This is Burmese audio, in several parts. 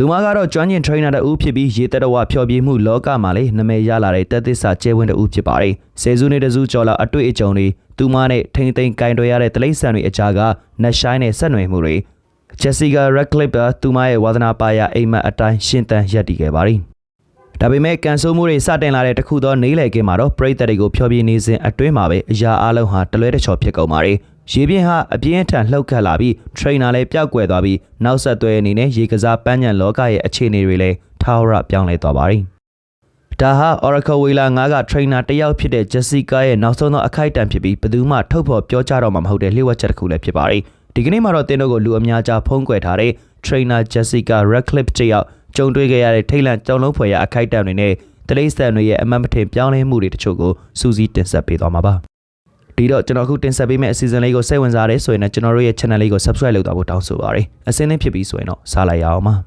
သူမကတော့ကျွမ်းကျင် trainer တဦးဖြစ်ပြီးရေတက်တော်ဝဖျော်ဖြေမှုလောကမှာလေနာမည်ရလာတဲ့တက်သစ္စာကျဲဝင်းတဦးဖြစ်ပါတယ်။ဆယ်စုနှစ်တစုကျော်လာအတွေ့အကြုံတွေသူမနဲ့ထိမ့်သိမ်းကင်တွယ်ရတဲ့တလိษံတွေအကြားကနက်ရှိုင်းနဲ့ဆက်နွယ်မှုတွေဂျက်စီကာရက်ခလစ်ကသူမရဲ့ဝါသနာပါရအိမ်မက်အတိုင်းရှင်းတန်းရပ်တည်ခဲ့ပါတယ်။ဒါပေမဲ့ကန်ဆိုးမှုတွေစတင်လာတဲ့တခုသောနေလေကင်းမှာတော့ပရိသတ်တွေကိုဖျော်ဖြေနေစဉ်အတွင်းမှာပဲအရာအလုံးဟာတလွဲတချော်ဖြစ်ကုန်ပါတယ်။ ရေပြင်းဟာအပြင်းထန်လှုပ်ခတ်လာပြီးထရိနာလည်းပျောက်ကွယ်သွားပြီးနောက်ဆက်တွဲအနေနဲ့ရေကစားပန်းညံလောကရဲ့အခြေအနေတွေလည်းထာဝရပြောင်းလဲသွားပါတယ်။ဒါဟာ Oracle Wheeler 9က trainer တစ်ယောက်ဖြစ်တဲ့ Jessica ရဲ့နောက်ဆုံးသောအခိုက်အတန့်ဖြစ်ပြီးဘယ်သူမှထုတ်ဖော်ပြောကြားတော့မှာမဟုတ်တဲ့လျှို့ဝှက်ချက်တစ်ခုလည်းဖြစ်ပါတယ်။ဒီကနေ့မှာတော့တင်းတို့ကိုလူအများကြားဖုံးကွယ်ထားတဲ့ trainer Jessica Radcliffe တယောက်ကြုံတွေ့ခဲ့ရတဲ့ထိတ်လန့်ကြောင်လုံးဖွယ်ရအခိုက်အတန့်တွေနဲ့တလိษံတွေရဲ့အမှတ်မထင်ပြောင်းလဲမှုတွေတချို့ကိုစူးစီးတင်ဆက်ပေးသွားမှာပါ။ ဒီတော့ကျွန်တော်အခုတင်ဆက်ပေးမယ့်အစီအစဉ်လေးကိုစိတ်ဝင်စားတယ်ဆိုရင်လည်းကျွန်တော်တို့ရဲ့ channel လေးကို subscribe လုပ်သွားဖို့တောင်းဆိုပါရစေ။အစင်းသင်းဖြစ်ပြီးဆိုရင်တော့စားလိုက်ရအောင်ပါ။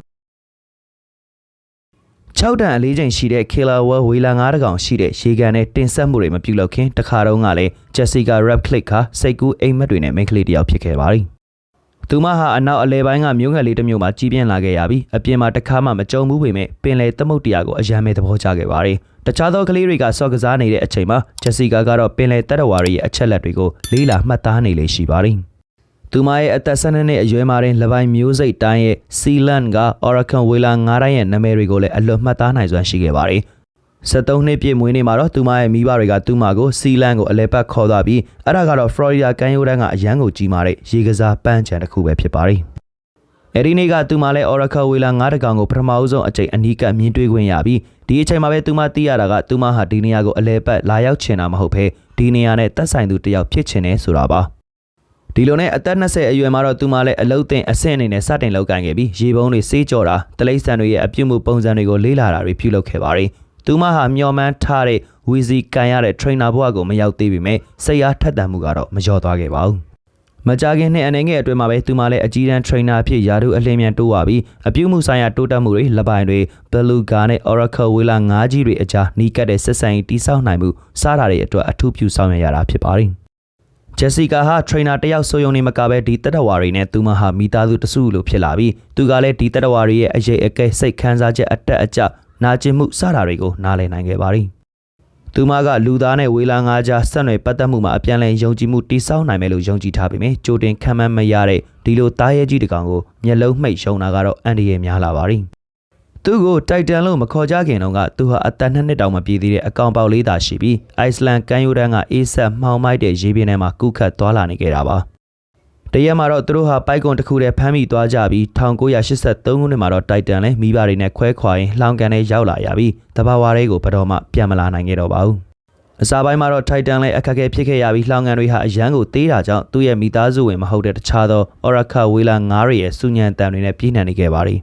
6တန်အလေးချိန်ရှိတဲ့ Killer Well ဝေလာ9တကောင်ရှိတဲ့ရေကန်နဲ့တင်ဆက်မှုတွေမပြုလုပ်ခင်တခါတုန်းကလည်း Jessica Radcliffe ကစိတ်ကူးအိမ်မက်တွေနဲ့မိန်းကလေးတစ်ယောက်ဖြစ်ခဲ့ပါသည်။ သူမဟာအနောက်အလဲပိုင်းကမြို့ငယ်လေးတစ်မြို့မှာကြီးပြင်းလာခဲ့ရပြီးအပြင်မှာတစ်ခါမှမကြုံဘူးပေမဲ့ပင်လယ်သမုတ်တရားကိုအယမ်းမဲ့သဘောကျခဲ့ပါတယ်။တခြားသောကလေးတွေကစော့ကစားနေတဲ့အချိန်မှာ Jessica ကတော့ပင်လယ်တက်တော်ဝါရီရဲ့အချက်လက်တွေကိုလေးလာမှတ်သားနေလေရှိပါတယ်။သူမရဲ့အသက်12နှစ်အရွယ်မှာတင်လပိုင်းမျိုးစိတ်တိုင်းရဲ့ Sealand က Oracle Whaler 9တိုင်းရဲ့နာမည်တွေကိုလည်းအလွတ်မှတ်သားနိုင်စွမ်းရှိခဲ့ပါတယ်။ 73နှစ်ပြည့်မွေးနေ့မှာတော့သူမရဲ့မိဘတွေကသူမကို Sealand ကိုအလဲပတ်ခေါ်သွားပြီးအဲ့ဒါကတော့ Florida ကမ်းရိုးတန်းကအရန်ကိုကြီးမာတဲ့ရေကစားပန်းချံတစ်ခုပဲဖြစ်ပါတယ်။အဲဒီနေ့ကသူမလည်း Oracle Whaler 9တကောင်ကိုပထမအဆုံးအကြိမ်အနီးကပ်မြင်တွေ့ခွင့်ရပြီးဒီအချိန်မှာပဲသူမသိရတာကသူမဟာဒီနေရာကိုအလဲပတ်လာရောက်ချင်တာမဟုတ်ဘဲဒီနေရာနဲ့သက်ဆိုင်သူတစ်ယောက်ဖြစ်ချင်တယ်ဆိုတာပါ။ဒီလိုနဲ့အသက်20အရွယ်မှာတော့သူမလည်းအလုတ်တင်အဆင့်အနေနဲ့စတင်လောက်ကန်ခဲ့ပြီးရေပုံးတွေစေးကြော်တာတလိษံတွေရဲ့အပြုတ်မှုပုံစံတွေကိုလေးလာတာတွေပြုလုပ်ခဲ့ပါတယ်။ သူမဟာမျော်မှန်းထားတဲ့ဝီစီကန်ရတဲ့ trainer ဘဝကိုမရောက်သေးပေမဲ့စိတ်အားထက်သန်မှုကတော့မလျော့သွားခဲ့ပါဘူး။မကြခင်နှစ်အနေငယ်အတွင်းမှာပဲသူမလည်းအကြီးတန်း trainer အဖြစ်ယာတို့အလင်းမြန်တိုးသွားပြီးအပြုတ်မှုဆိုင်ရာတိုးတက်မှုတွေလပိုင်တွေ Beluga နဲ့ Oracle Wheeler ၅ကြီးတွေအကြားနီးကပ်တဲ့ဆက်ဆံရေးတိစောက်နိုင်မှုစတာတွေအတွက်အထူးပြုဆောင်ရွက်ရတာဖြစ်ပါတယ်။ဂျက်စီကာဟာထရိနာတယောက်ဆိုယုံနေမကပဲဒီတက်တဝါရီနဲ့သူမဟာမိသားစုတစုလိုဖြစ်လာပြီးသူကလည်းဒီတက်တဝါရီရဲ့အရေးအကဲစိတ်ခံစားချက်အတက်အကျ နာကျင်မှုစတာတွေကိုနားလည်နိုင်ခဲ့ပါသည်သူမကလူသားနဲ့ဝေလာငါးကြားဆက်နွယ်ပတ်သက်မှုမှာအပြန်အလှန်ယုံကြည်မှုတိစောက်နိုင်မယ်လို့ယုံကြည်ထားပေမယ့်ကြိုတင်ခံမှန်းမရတဲ့ဒီလိုသားရဲကြီးတကောင်ကိုမျက်လုံးမှိတ်ရှုံတာကတော့အန်ဒီရဲ့များလာပါသည်သူ့ကိုတိုက်တန်လို့မခေါ်ကြခင်တော့ကသူဟာအသက်နှစ်နှစ်တောင်မပြည့်သေးတဲ့အကောင်ပေါက်လေးသာရှိပြီးအိုက်စလန်ကမ်းရိုးတန်းကအေးဆက်မှောင်မိုက်တဲ့ရေပြင်ထဲမှာကုခတ်သွားလာနေခဲ့တာပါ တရက်မှာတော့သူတို့ဟာပိုက်ကွန်တစ်ခုတည်းဖမ်းမိသွားကြပြီး1983ခုနှစ်မှာတော့တိုက်တန်လည်းမိဘတွေနဲ့ခွဲခွာရင်လှောင်ကန်နဲ့ရောက်လာရပြီးတဘာဝတွေကိုဘတော်မှပြန်မလာနိုင်ခဲ့တော့ပါဘူးအစာပိုင်းမှာတော့ Titan လည်းအခက်အခဲဖြစ်ခဲ့ရပြီးလှောင်ကန်တွေဟာအရန်ကိုသေးတာကြောင့်သူ့ရဲ့မိသားစုဝင်မဟုတ်တဲ့တခြားသော Oracle Wheeler 9ရဲ့စုညံတန်တွေနဲ့ပြည်နှံနေခဲ့ပါတယ်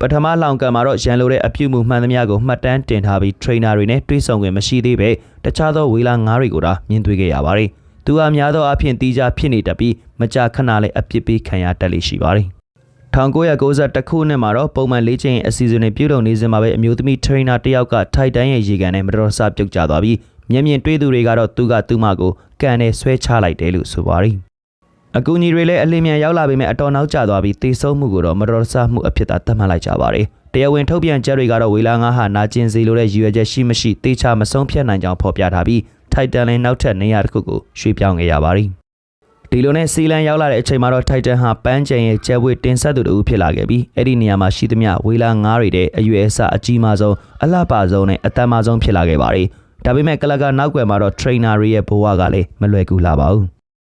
ပထမလောင်ကန်မှာတော့ရန်လိုတဲ့အပြုမှုမှန်သမျှကိုမှတ်တမ်းတင်ထားပြီး trainer တွေနဲ့တွေးဆုံခွင့်မရှိသေးပဲတခြားသောဝေလာငါးတွေကိုသာမြင်တွေ့ခဲ့ရပါတယ်။ သူဟာများသောအားဖြင့်တီးခြားဖြစ်နေတတ်ပြီးမကြာခဏလည်းအပြစ်ပေးခံရတတ်လေရှိပါတယ်။1990ခုနှစ်မှာတော့ပုံမှန်လေ့ကျင့်အစီအစဉ်တွေပြုလုပ်နေစဉ်မှာပဲအမျိုးသမီး trainer တယောက်ကထိုက်တန်းရဲ့ရေကန်နဲ့မတော်ဆပြုတ်ကျသွားပြီးမျက်မြင်တွေ့သူတွေကတော့သူကသူမကိုကန်နဲ့ဆွဲချလိုက်တယ်လို့ဆိုပါတယ်။အကူအညီတွေလည်းအလင်းမြန်ရောက်လာပေမဲ့အတော်နောက်ကျသွားပြီးတေဆုံးမှုကိုတော့မတော်တဆမှုအဖြစ်သာသတ်မှတ်လိုက်ကြပါတယ်။တရားဝင်ထုတ်ပြန်ချက်တွေကတော့ဝေလာငါဟာနာကျင်စီလိုတဲ့ရည်ရွယ်ချက်ရှိမရှိတေချာမဆုံးဖြတ်နိုင်ကြောင်းဖော်ပြထားပြီး ထိုက်တန်လည်းနောက်ထပ်နေရာတစ်ခုကိုရွှေ့ပြောင်းခဲ့ရပါတယ်။ဒီလိုနဲ့စီလန်ရောက်လာတဲ့အချိန်မှာတော့ထိုက်တန်ဟာပန်းချင်ရဲ့ကျဲဝေးတင်ဆက်သူတူဖြစ်လာခဲ့ပြီးအဲ့ဒီနေရာမှာရှိသမျှဝေလာငါးတွေတဲ့အရွယ်အစားအကြီးမားဆုံးအလှပဆုံးနဲ့အတန်မာဆုံးဖြစ်လာခဲ့ပါတယ်။ဒါပေမဲ့ကလကနောက်ွယ်မှာတော့ trainer တွေရဲ့ဘဝကလည်းမလွယ်ကူလာပါဘူး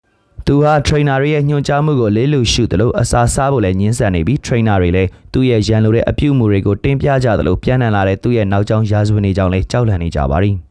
။သူဟာ trainer ရဲ့ညွှန်ကြားမှုကိုလေးလူရှုသလိုအစာစားဖို့လည်းညှင်းဆန်နေပြီး trainer တွေလည်းသူ့ရဲ့ရန်လိုတဲ့အပြုအမူတွေကိုတင်ပြကြသလိုပြန်နှံလာတဲ့သူ့ရဲ့နောက်ကျောင်းရာဇဝင်တွေကြောင့်လည်းကြောက်လန့်နေကြပါသည်။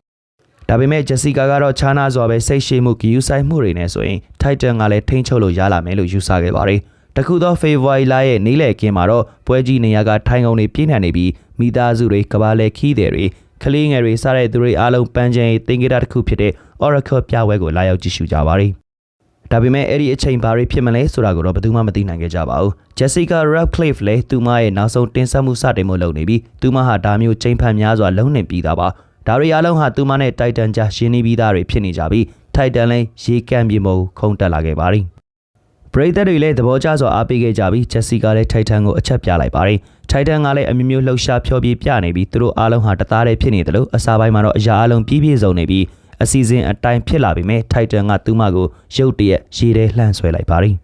ဒါပေမဲ့ဂျက်စီကာကတော့ခြားနာစွာပဲစိတ်ရှိမှုဂယူဆိုင်မှုတွေနဲ့ဆိုရင် Titan ကလည်းထိန်းချုပ်လို့ရလာမယ်လို့ယူဆခဲ့ပါတယ်။တခုသော February လရဲ့နေ့လည်ခင်းမှာတော့ပွဲကြီးနေရာကထိုင်ကုန်တွေပြင်းထန်နေပြီးမိသားစုတွေကဘာလဲခီးတယ်တွေကလေးငယ်တွေစားတဲ့သူတွေအားလုံးပန်းချင်တင်ကြတာတစ်ခုဖြစ်တဲ့ Oracle ပြပွဲကိုလာရောက်ကြည့်ရှုကြပါသည်။ဒါပေမဲ့အဲ့ဒီအချိန်ဘာတွေဖြစ်မလဲဆိုတာကိုတော့ဘယ်သူမှမသိနိုင်ခဲ့ကြပါဘူး။ Jessica Radcliffe လည်းသူမရဲ့နောက်ဆုံးတင်ဆက်မှုစတင်မှုလုပ်နေပြီးသူမဟာဒါမျိုးချိန်ဖန်များစွာလုံးနေပြီးသားပါ။ ဒါတွေအလုံးဟာသူမနဲ့ Titan ကြားရှင်းနေပြီးသားတွေဖြစ်နေကြပြီး Titan လည်းရေကန့်ပြေမုံခုန်တက်လာခဲ့ပါသည်။ပရိသတ်တွေလည်းသဘောကျစွာအားပေးခဲ့ကြပြီး Jessica လည်း Titan ကိုအချက်ပြလိုက်ပါတယ်ထိုက်တန်ကလည်းအမျိုးမျိုးလှုပ်ရှားဖျော်ဖြေပြနေပြီးသူတို့အားလုံးဟာတသားတည်းဖြစ်နေတယ်လို့အစားပိုင်းမှာတော့အရာအလုံးပြည့်ပြည့်စုံနေပြီးအစီအစဉ်အတိုင်းဖြစ်လာပြီမဲ့ထိုက်တန်ကသူ့မကိုရုတ်တရက်ရေထဲလှမ်းဆွဲလိုက်ပါသည်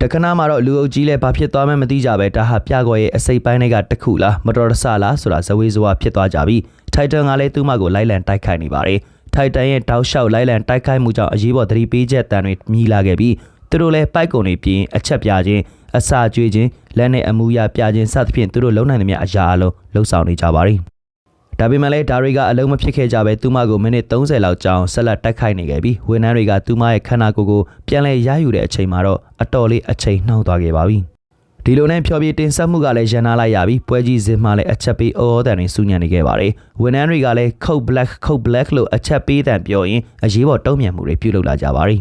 တခဏမှာတော့လူအုပ်ကြီးလည်းဘာဖြစ်သွားမှမသိကြပဲဒါဟာပြကွယ်ရဲ့အစိပ်ပိုင်းတွေကတစ်ခုလားမတော်တဆလားဆိုတာဇဝေဇဝါဖြစ်သွားကြပြီး ထိုက်တန်ကလည်းသူ့မကိုလိုက်လံတိုက်ခိုက်နေပါတယ်ထိုက်တန်ရဲ့တောက်လျှောက်လိုက်လံတိုက်ခိုက်မှုကြောင့်အရေးပေါ်သတိပေးချက်တန်တွေမြည်လာခဲ့ပြီးသူတို့လည်းပိုက်ကုန်တွေပြင်အချက်ပြခြင်းအစာကျွေးခြင်းလက်နဲ့အမူအရာပြခြင်းစသဖြင့်သူတို့လုံနိုင်သမျှအရာအလုံးလှုပ်ဆောင်နေကြပါသည်ဒါပေမဲ့လည်းဒါတွေကအလုံးမဖြစ်ခဲ့ကြပဲသူမကိုမိနစ်30လောက်ကြာအောင်ဆက်လက်တိုက်ခိုက်နေခဲ့ပြီးဝန်ထမ်းတွေကသူမရဲ့ခန္ဓာကိုယ်ကိုပြန်လဲရယူတဲ့အချိန်မှာတော့အတော်လေးအချိန်နှောင်းသွားခဲ့ပါပြီ ဒီလိုနဲ့ဖြောပြတင်ဆက်မှုကလည်းရန်နာလိုက်ရပြီးပွဲကြီးစင်မှလည်းအချက်ပေးအော်တန်တွေစူးညံနေခဲ့ပါတယ်ဝန်ထမ်းတွေကလည်းခုတ် black ခုတ် black လို့အချက်ပေးတန်ပြောရင်အရေးပေါ်တုံ့ပြန်မှုတွေပြုလုပ်လာကြပါတယ်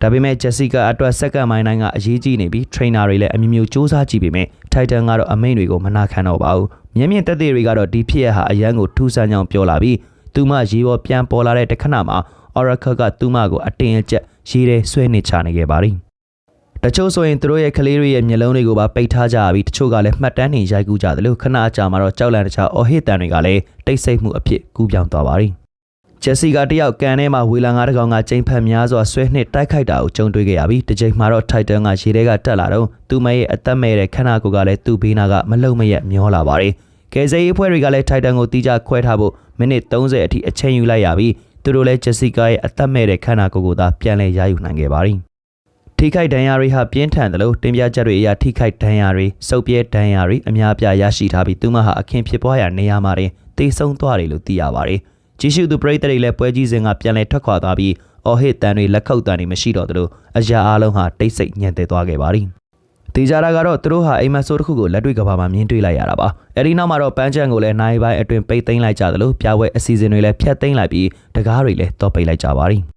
ဒါပေမဲ့ဂျက်စီကာအတွက်စက္ကန့်မိုင်းတိုင်းကအရေးကြီးနေပြီး trainer တွေလည်းအမျိုးမျိုးစူးစမ်းကြည့်ပေမဲ့ Titan ကတော့အမိန့်တွေကိုမနာခံတော့ပါဘူး။မျက်မြင်သက်သေတွေကတော့ဒီဖြစ်ရဟာအရန်ကိုထူးဆန်းကြောင်းပြောလာပြီးသူမရေပေါ်ပြန်ပေါ်လာတဲ့တခဏမှာ Oracle ကသူမကိုအတင်းအကျပ်ရေထဲဆွဲနေချနေခဲ့ပါသည်။ တချို့ဆိုရင်သူတို့ရဲ့ကလေးတွေရဲ့မျက်လုံးတွေကိုပါပိတ်ထားကြပြီးတချို့ကလည်းမှတ်တမ်းနေရိုက်ကူးကြတယ်လို့ခဏအကြာမှာတော့ကြောက်လန့်တခြားအော်ဟစ်တန်တွေကလည်းတိတ်ဆိတ်မှုအဖြစ်ကူးပြောင်းသွားပါသည်။ဂျက်စီကတယောက်ကန်ထဲမှာဝေလာငါးတကောင်ကကျိန်ဖက်များစွာဆွဲနှစ်တိုက်ခိုက်တာကိုကြုံတွေ့ခဲ့ရပြီးတစ်ချိန်မှာတော့ထိုက်တန်ကရေထဲကတက်လာတော့သူမရဲ့အသက်မဲ့တဲ့ခန္ဓာကိုယ်ကလည်းသူ့ဘေးနာကမလုံမရက်မျောလာပါတယ်။ကယ်ဆယ်ရေးအဖွဲ့တွေကလည်းထိုက်တန်ကိုတီးကြခွဲထားဖို့မိနစ်30အထိအချိန်ယူလိုက်ရပြီးသူတို့လည်းဂျက်စီကာရဲ့အသက်မဲ့တဲ့ခန္ဓာကိုယ်ကိုသာပြန်လည်ရယူနိုင်ခဲ့ပါတယ်။ ထိခိုက်ဒဏ်ရာတွေဟာပြင်းထန်တယ်လို့တင်ပြချက်တွေအရထိခိုက်ဒဏ်ရာတွေစုပ်ပြဲဒဏ်ရာတွေအများပြားရရှိထားပြီးသူမဟာအခင်းဖြစ်ပွားရာနေရာမှာတင်တေဆုံးသွားတယ်လို့သိရပါတယ်။ကြီးစုသူပရိသတ်တွေလည်းပွဲကြီးစဉ်ကပြန်လည်ထွက်ခွာသွားပြီးအော်ဟစ်တန်တွေလက်ခုပ်တန်တွေမရှိတော့သလိုအရာအလုံးဟာတိတ်ဆိတ်ညံ့သေးသွားခဲ့ပါသည်တေဂျာရာကတော့သူတို့ဟာအိမ်မက်ဆိုးတစ်ခုကိုလက်တွေ့ကဘာမှာမြင်တွေ့လိုက်ရတာပါအဲဒီနောက်မှာတော့ပန်းချန်ကိုလည်းနိုင်ပိုင်းအတွင်ပိတ်သိမ်းလိုက်ကြသလိုပြပွဲအစီအစဉ်တွေလည်းဖျက်သိမ်းလိုက်ပြီးတကားတွေလည်းတော့ပိတ်လိုက်ကြပါသည်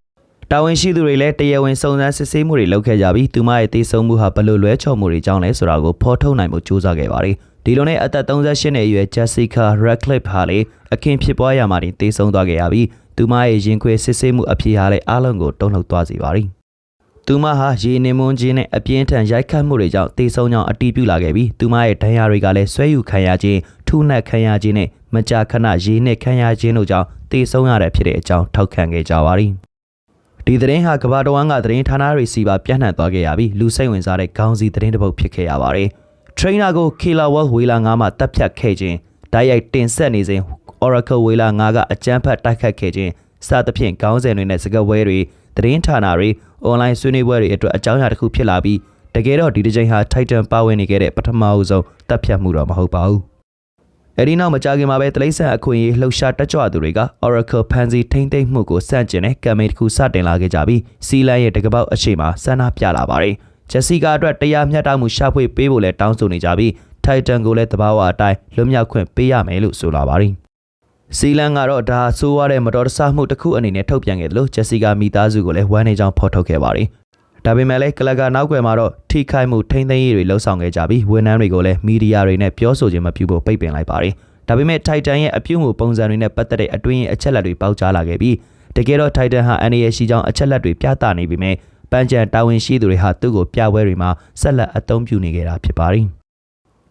တာဝန်ရှိသူတွေလည်းတရားဝင်စုံစမ်းစစ်ဆေးမှုတွေလုပ်ခဲ့ကြပြီးသူမရဲ့တည်ဆုံမှုဟာဘလို့လွဲချော်မှုတွေကြောင့်လဲဆိုတာကိုဖော်ထုတ်နိုင်ဖို့ကြိုးစားခဲ့ပါတယ်ဒီလိုနဲ့အသက်38နှစ်အရွယ် Jessica Radcliffe ဟာလေအခင်းဖြစ်ပွားရမှာတင်တေးဆုံးသွားခဲ့ရပြီးသူမရဲ့ရင်ခွေစစ်ဆေးမှုအဖြစ်ဟာလည်းအားလုံးကိုတုံ့လှုပ်သွားစေပါသည်သူမဟာရေနေမွန်းခြင်းနဲ့အပြင်းထန်ရိုက်ခတ်မှုတွေကြောင့်တေဆုံးကြောင်းအတီးပြုလာခဲ့ပြီးသူမရဲ့ဒဏ်ရာတွေကလည်းဆွဲယူခံရခြင်းထုနှက်ခံရခြင်းနဲ့မကြာခဏရေနဲ့ခံရခြင်းတို့ကြောင့်တေဆုံးရတဲ့ဖြစ်တဲ့အကြောင်းထောက်ခံခဲ့ကြပါသည် ဒီသတင်းဟာကဘာတဝမ်းကသတင်းဌာနတွေစီပါပြန့်နှံ့သွားခဲ့ရပြီးလူစိတ်ဝင်စားတဲ့ခေါင်းစည်းသတင်းတစ်ပုဒ်ဖြစ်ခဲ့ရပါတယ်။ထရိနာကို Killer World ဝေလာ9မှာတပ်ဖြတ်ခဲ့ခြင်းတိုက်ရိုက်တင်ဆက်နေစဉ် Oracle ဝေလာ9ကအကြမ်းဖက်တိုက်ခတ်ခဲ့ခြင်းစသဖြင့်ကောင်းစဉ်တွေနဲ့စကားဝဲတွေသတင်းဌာနတွေ online ဆွေးနွေးပွဲတွေအတွက်အကြောင်းအရာတစ်ခုဖြစ်လာပြီးတကယ်တော့ဒီတစ်ချိန်ဟာ Titan ပါဝင်နေခဲ့တဲ့ပထမအဆုံးတပ်ဖြတ်မှုတော့မဟုတ်ပါဘူး။ အဲဒီနောက်မကြာခင်မှာပဲတလိမ့်ဆန်အခွင့်အရေးလှုပ်ရှားတက်ကြွသူတွေက Oracle ဖန်စီထိမ့်သိမ့်မှုကိုစန့်ကျင်တဲ့ကမ်ပိန်းတစ်ခုစတင်လာခဲ့ကြပြီးစီလန်ရဲ့တကပောက်အရှိမဆန္ဒပြလာပါတယ်။ဂျက်စီကာအတွက်တရားမျှတမှုရှာဖွေပေးဖို့လည်းတောင်းဆိုနေကြပြီးထိုက်တန်ကိုလည်းတဘာဝအတိုင်းလွတ်မြောက်ခွင့်ပေးရမယ်လို့ဆိုလာပါတယ်။စီလန်ကတော့ဒါဆိုးရတဲ့မတော်တဆမှုတစ်ခုအနေနဲ့ထုတ်ပြန်ခဲ့တယ်လို့ဂျက်စီကာမိသားစုကိုလည်းဝမ်းနေကြောင်းဖော်ထုတ်ခဲ့ပါတယ်။ ဒါပေမဲ့လည်းကလကနောက်ွယ်မှာတော့ထိခိုက်မှုထိမ့်သိမ်းရေးတွေလှုံ့ဆော်ခဲ့ကြပြီးဝန်ထမ်းတွေကိုလည်းမီဒီယာတွေနဲ့ပြောဆိုခြင်းမပြုဖို့ပိတ်ပင်လိုက်ပါတယ်။ဒါပေမဲ့ထိုက်တန်ရဲ့အပြုံမှုပုံစံတွေနဲ့ပတ်သက်တဲ့အတွင်းအချက်လက်တွေပေါက်ကြားလာခဲ့ပြီးတကယ်တော့ထိုက်တန်ဟာ NAS ရှိကြောင်းအချက်လက်တွေပြသနေပေမဲ့ပန်းချန်တာဝန်ရှိသူတွေဟာသူ့ကိုပြပွဲတွေမှာဆက်လက်အသုံးပြုနေကြတာဖြစ်ပါတယ်။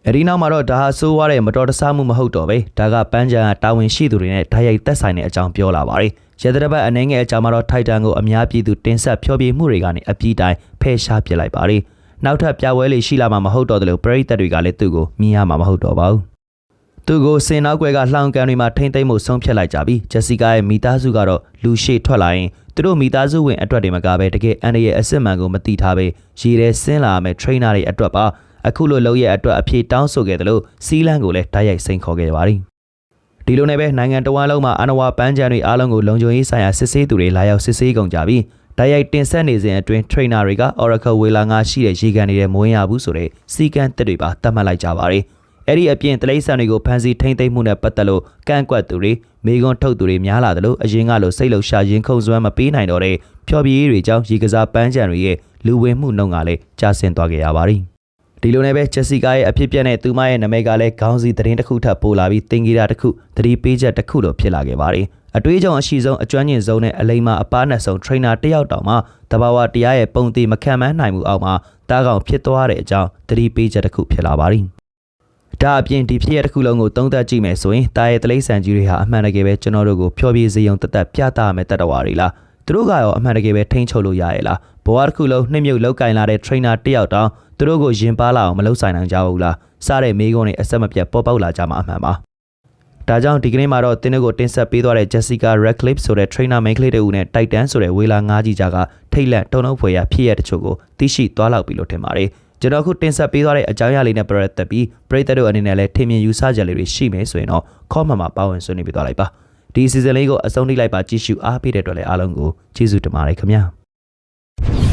အဲဒီနောက်မှာတော့ဒါဟာဆိုးဝါးတဲ့မတော်တဆမှုမဟုတ်တော့ပဲဒါကပန်းချန်တာဝန်ရှိသူတွေနဲ့ဓာတ်ရိုက်သက်ဆိုင်တဲ့အကြောင်းပြောလာပါတယ်။ရသတပတ်အနေငယ်အကြောင်းမှာတော့ထိုက်တန်ကိုအများပြည်သူတင်ဆက်ဖျော်ဖြေမှုတွေကနေအပြီးတိုင်းဖယ်ရှားပစ်လိုက်ပါတယ်။နောက်ထပ်ပြပွဲလေးရှိလာမှာမဟုတ်တော့တယ်လို့ပရိသတ်တွေကလည်းသူ့ကိုမြင်ရမှာမဟုတ်တော့ပါဘူး။သူကိုစင်နောက်ွယ်ကလှောင်ကန်တွေမှာထိမ့်သိမ့်မှုဆုံးဖြတ်လိုက်ကြပြီးဂျက်စီကာရဲ့မိသားစုကတော့လူရှေ့ထွက်လာရင်သူတို့မိသားစုဝင်အတွက်တွေမကပဲတကယ်အန်ရဲ့အစ်စ်မှန်ကိုမသိထားပဲရေထဲဆင်းလာမယ် trainer တွေအတွက်ပါ အခုလိုလုပ်ရအတွက်အဖြေတောင်းဆိုခဲ့တယ်လို့စီလန်ကိုလည်းတိုက်ရိုက်စိန်ခေါ်ခဲ့ပါတယ်ဒီလိုနဲ့ပဲနိုင်ငံတော်ဝန်လုံးမှာအနဝပန်းချန်တွေအားလုံးကိုလုံခြုံရေးဆိုင်ရာစစ်ဆေးသူတွေလာရောက်စစ်ဆေးကုန်ကြပြီးတိုက်ရိုက်တင်ဆက်နေစဉ်အတွင်း trainer တွေက Oracle ဝေလာငါရှိတဲ့ရေကန်တွေမဝင်ရဘူးဆိုတဲ့စီကံတက်တွေပါတတ်မှတ်လိုက်ကြပါတယ်။အဲ့ဒီအပြင်တလိษံတွေကိုဖမ်းဆီးထိမ့်သိမ်းမှုနဲ့ပတ်သက်လို့ကန့်ကွက်သူတွေမိကွန်းထုတ်သူတွေများလာတယ်လို့အရင်ကလိုစိတ်လှုပ်ရှားရင်းခုန်စွမ်းမပေးနိုင်တော့တဲ့ဖျော်ဖြေရေးတွေကြောင့်ရေကစားပန်းချန်တွေရဲ့လူဝင်မှုနှုန်းကလည်းကျဆင်းသွားခဲ့ရပါတယ် ဒီလိုနဲ့ပဲဂျက်စီကာရဲ့အဖြစ်ပြက်နဲ့သူမရဲ့နာမည်ကလည်းခေါင်းစည်းသတင်းတစ်ခုထပ်ပို့လာပြီးတင်ဂီတာတစ်ခုသတိပေးချက်တစ်ခုလိုဖြစ်လာခဲ့ပါတယ်အတွေးကြောင့်အရှိဆုံးအကျွမ်းကျင်ဆုံးနဲ့အလိမ္မာအပားနဲ့ဆုံး trainer တယောက်တောင်မှတဘာဝတရားရဲ့ပုံသေးမခံမနိုင်မှုအောက်မှာတားကောင်ဖြစ်သွားတဲ့အကြောင်းသတိပေးချက်တစ်ခုဖြစ်လာပါတယ်ဒါအပြင်ဒီဖြစ်ရတစ်ခုလုံးကိုသုံးသပ်ကြည့်မယ်ဆိုရင်တာရဲ့တလိษံကြီးတွေဟာအမှန်တကယ်ပဲကျွန်တော်တို့ကိုဖျော်ဖြေစေုံတသက်ပြသရမယ့်တတဝါတွေလားသူတို့ကရောအမှန်တကယ်ပဲထိန်းချုပ်လို့ရရဲ့လားဘဝတစ်ခုလုံးနှိမ့်မြုပ်လောက်ကင်လာတဲ့ trainer တစ်ယောက်တောင် သူတို့ကိုရင်ပါလာအောင်မလုပ်ဆိုင်နိုင်ကြဘူးလားစတဲ့မိကုန်းတွေအဆက်မပြတ်ပေါ်ပေါက်လာကြမှာအမှန်ပါဒါကြောင့်ဒီကနေ့မှာတော့တင်းတို့ကိုတင်ဆက်ပေးသွားတဲ့ Jessica Radcliffe ဆိုတဲ့ trainer main ကလေးတူနဲ့ Titan ဆိုတဲ့ဝေလာငါးကြီးကြားကထိတ်လန့်တုံ့နှုတ်ဖွယ်ရဖြစ်ရတဲ့ချို့ကိုသိရှိသွားလောက်ပြီလို့ထင်ပါတယ်ကျွန်တော်အခုတင်ဆက်ပေးသွားတဲ့အကြောင်းအရာလေးနဲ့ပတ်သက်ပြီးပရိသတ်တို့အနေနဲ့လည်းထင်မြင်ယူဆချက်လေးတွေရှိမယ်ဆိုရင်တော့ comment မှာပါဝင်ဆွေးနွေးပေးသွားလိုက်ပါဒီ season လေးကိုအဆုံးထိလိုက်ပါကြည့်ရှုအားပေးတဲ့အတွက်လည်းအားလုံးကိုကျေးဇူးတင်ပါတယ်ခင်ဗျာ